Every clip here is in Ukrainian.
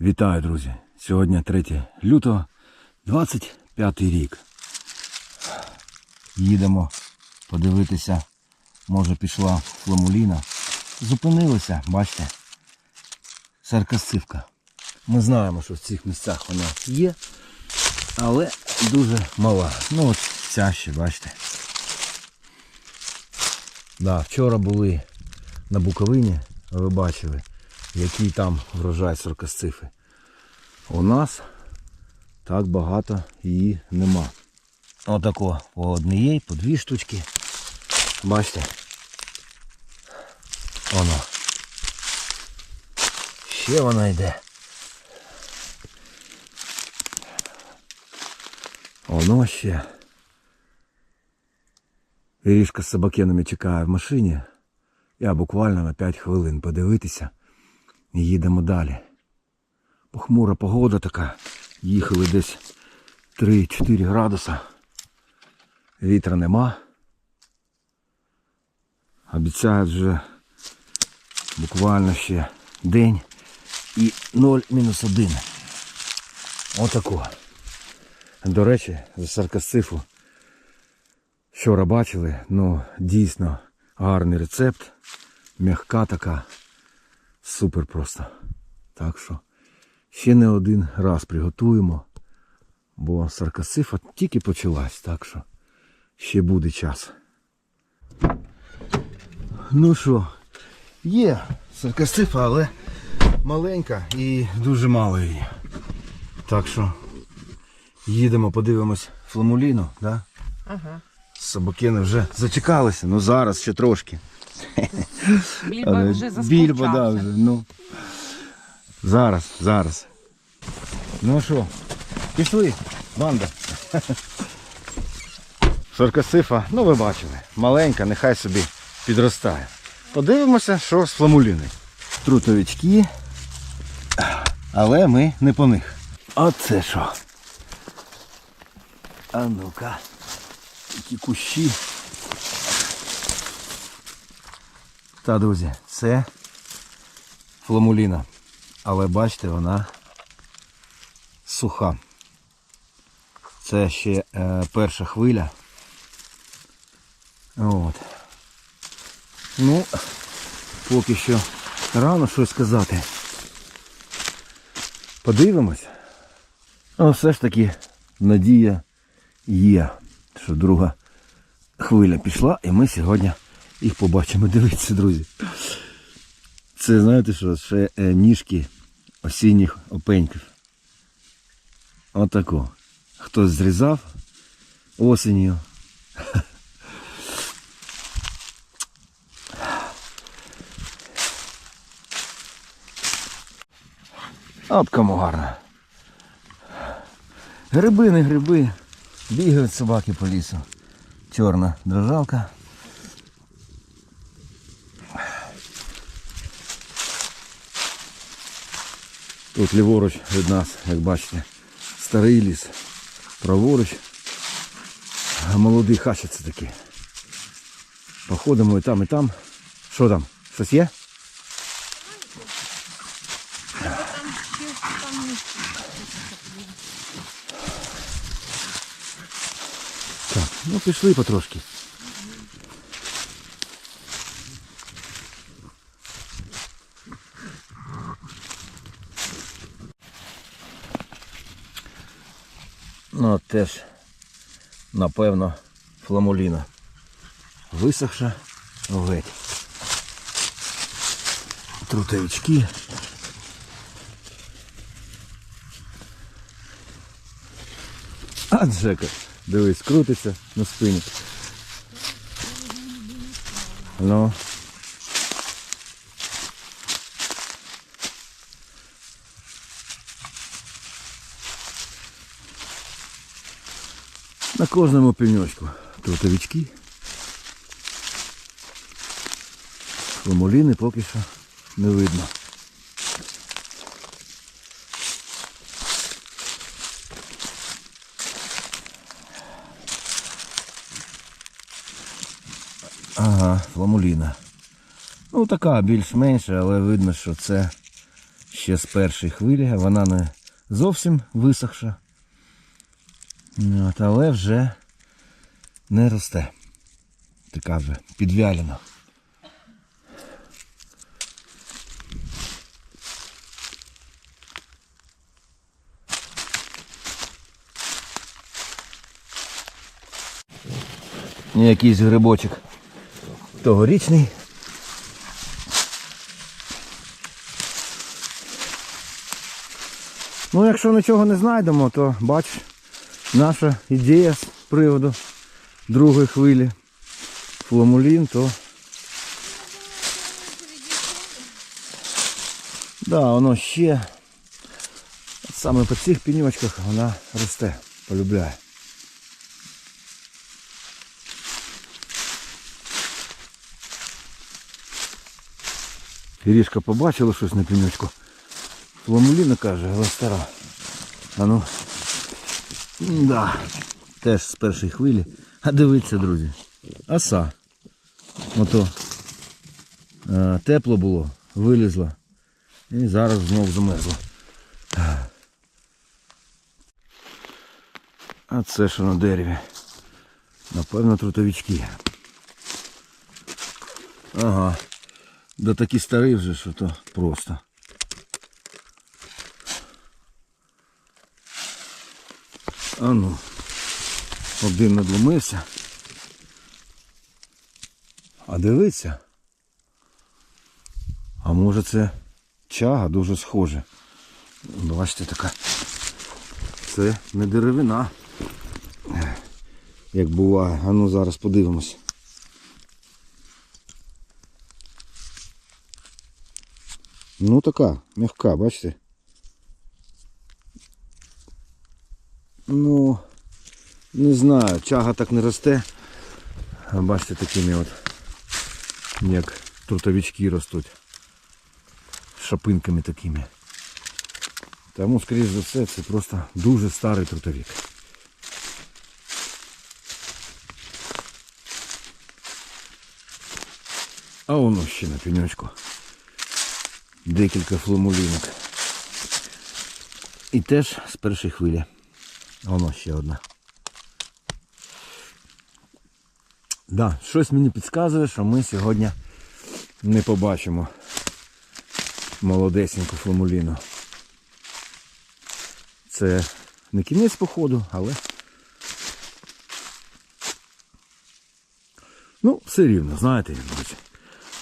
Вітаю, друзі! Сьогодні 3 лютого, 25 рік. Їдемо подивитися, може пішла фламуліна. Зупинилися, бачите, саркасцивка. Ми знаємо, що в цих місцях вона є, але дуже мала. Ну от ця ще, бачите. Да, вчора були на Буковині, ви бачили, який там врожай сорокосцифи. У нас так багато її нема. Отако по однієї, по дві штучки. Бачите? Воно. Ще вона йде. Воно ще. Иришка з собакенами чекає в машині. Я буквально на 5 хвилин подивитися і їдемо далі. Похмура погода така. Їхали десь 3-4 градуса. Вітра нема. Обіцяють вже буквально ще день і 0 мінус 1. Отако. До речі, за саркасцифу вчора бачили, ну дійсно гарний рецепт. М'яка така. Супер просто. Так що ще не один раз приготуємо, бо саркасифа тільки почалась, так що ще буде час. Ну що, є саркасифа, але маленька і дуже мало її. Так що їдемо, подивимось фламуліну, да? Ага. Собакини вже зачекалися, ну зараз ще трошки. Більба Але вже Більба, да, вже, ну. Зараз, зараз. Ну що, пішли, банда. Саркасифа, ну ви бачили, маленька, нехай собі підростає. Подивимося, що з фламуліною. Трутовички, але ми не по них. А це що? А ну-ка, які кущі. Та, друзі, це фламуліна. Але бачите, вона суха. Це ще е, перша хвиля. От. Ну, поки що рано щось сказати. Подивимось. Але все ж таки надія є, що друга хвиля пішла, і ми сьогодні їх побачимо. Дивіться, друзі. Це знаєте що, ще е, ніжки осінніх опеньків. Отако. Хтось зрізав осінню. От кому гарно. Гриби, не гриби. Бігають собаки по лісу. Чорна дрожалка. Тут ліворуч від нас, як бачите, старий ліс. Праворуч. А молодий хащаться такі. Походимо і там, і там. Що там? Щось є? Так, ну пішли потрошки. Ну, теж, напевно, фламуліна. Висохша геть. Трутовички. А Джека, дивись, крутиться на спині. Ну. На кожному пеньочку трутовички. Фламуліни поки що не видно. Ага, фламуліна. Ну така більш-менше, але видно, що це ще з першої хвилі, вона не зовсім висохша. От, але вже не росте. Така вже підвялена. Якийсь грибочок тогорічний. Ну, якщо нічого не знайдемо, то бач, наша ідея з приводу другої хвилі фламулін, то да, воно ще от саме по цих пеньочках вона росте, полюбляє. Ірішка побачила щось на пеньочку. Фламуліна каже, але стара. А ну. Да. Теж з першої хвилі. А дивіться, друзі. Оса. Ото. е, тепло було, вилізла. І зараз знов замерзла. А це що на дереві? Напевно, трутовички. Ага. Да такі старі вже, що то просто. А ну, один надломився. А дивиться. А може це чага дуже схоже. Бачите, така. Це не деревина. Як буває. А ну зараз подивимось. Ну така, м'яка, бачите? Ну, не знаю, чага так не росте. А бачите, такими от, як трутовички ростуть. Шапинками такими. Тому, скоріш за все, це просто дуже старий трутовик. А воно ще на пеньочку. Декілька фламулінок. І теж з першої хвилі. Воно ще одна. Да, щось мені підказує, що ми сьогодні не побачимо молодесеньку фламуліну. Це не кінець походу, але. Ну, все рівно, знаєте, як.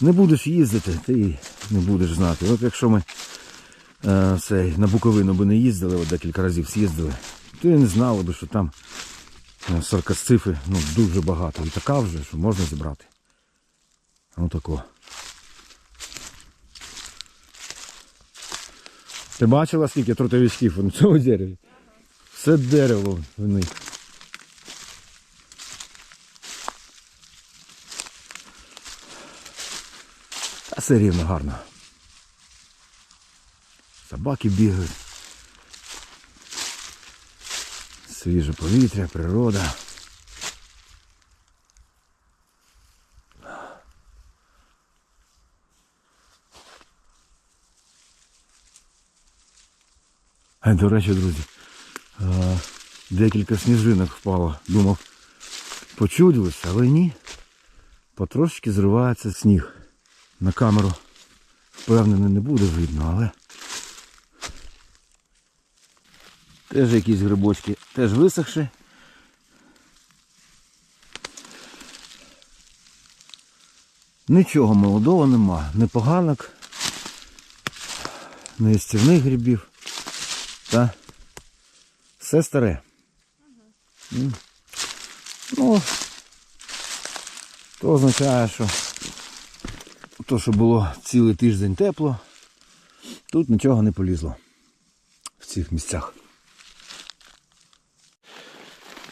Не будеш їздити, ти не будеш знати. От якщо ми е, цей, на Буковину би не їздили, от декілька разів з'їздили, то і не знали би, що там е, саркасцифи ну, дуже багато. І така вже, що можна зібрати. Отако. Ти бачила, скільки трутовичків на цьому дереві? Все дерево в них. Та все рівно гарно. Собаки бігають. Свіже повітря, природа. А, до речі, друзі, декілька сніжинок впало. Думав, почудилось, але ні. Потрошки зривається сніг. На камеру впевнений не буде видно, але теж якісь грибочки, теж висохші. Нічого молодого нема, не поганок, не стівних грибів. Та все старе. М. Ну, то означає, що то, що було цілий тиждень тепло, тут нічого не полізло в цих місцях.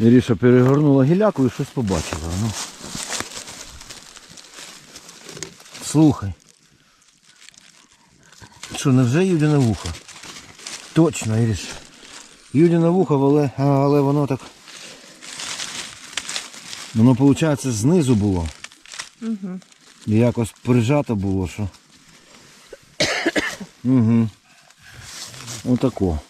Іріша перегорнула гіляку і щось побачила. Ну. Слухай. Що, невже Юдіне вухо? Точно, Іріш. Юдіне вухо, але, але воно так. Воно, виходить, знизу було. Угу. І якось прижато було, що. Угу. Отако.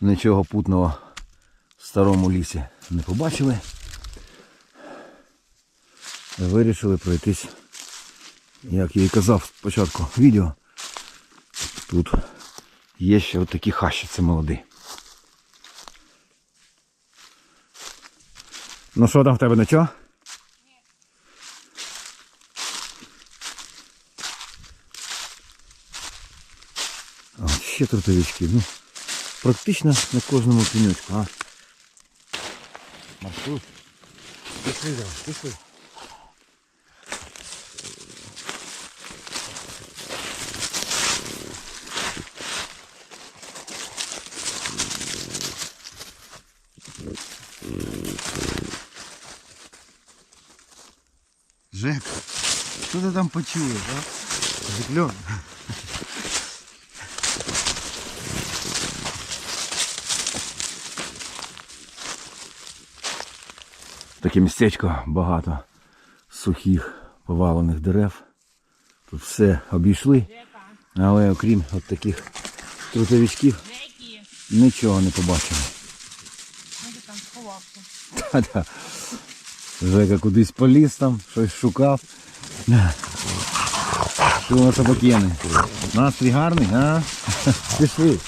Нічого путного старому лісі не побачили. Вирішили пройтись, як я і казав спочатку відео. Тут є ще отакі хащі, це молоді. Ну що там в тебе нічого? А, от ще трутовички. Ну, практично на кожному пенечку, а? Маршрут. Пішли, давай, пішли. Жек, що ти там почуєш, а? Жекльон. Таке містечко багато сухих повалених дерев. Тут все обійшли, але окрім от таких трутовичків нічого не побачили. Та-да. Жека кудись поліз там, щось шукав. Що у нас собакени? Настрій гарний, а? Пішли.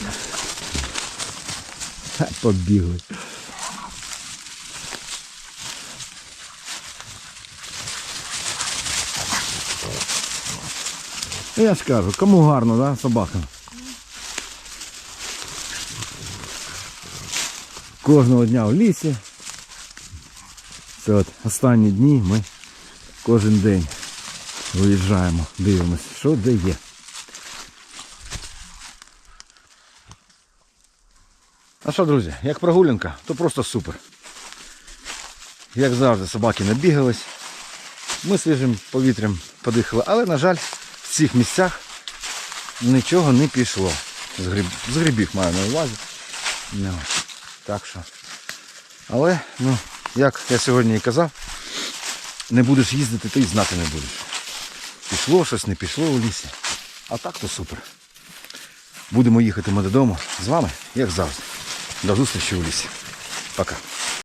Побігли. Я ж кажу, кому гарно, да, собака? Кожного дня в лісі. Це от останні дні ми кожен день виїжджаємо, дивимося, що де є. А що, друзі, як прогулянка, то просто супер. Як завжди, собаки набігались. Ми свіжим повітрям подихали, але, на жаль, цих місцях нічого не пішло. З, гриб... з грибів маю на увазі. Ну, так що. Але, ну, як я сьогодні і казав, не будеш їздити, ти й знати не будеш. Пішло щось, не пішло у лісі. А так то супер. Будемо їхати ми додому з вами, як завжди. До зустрічі у лісі. Пока.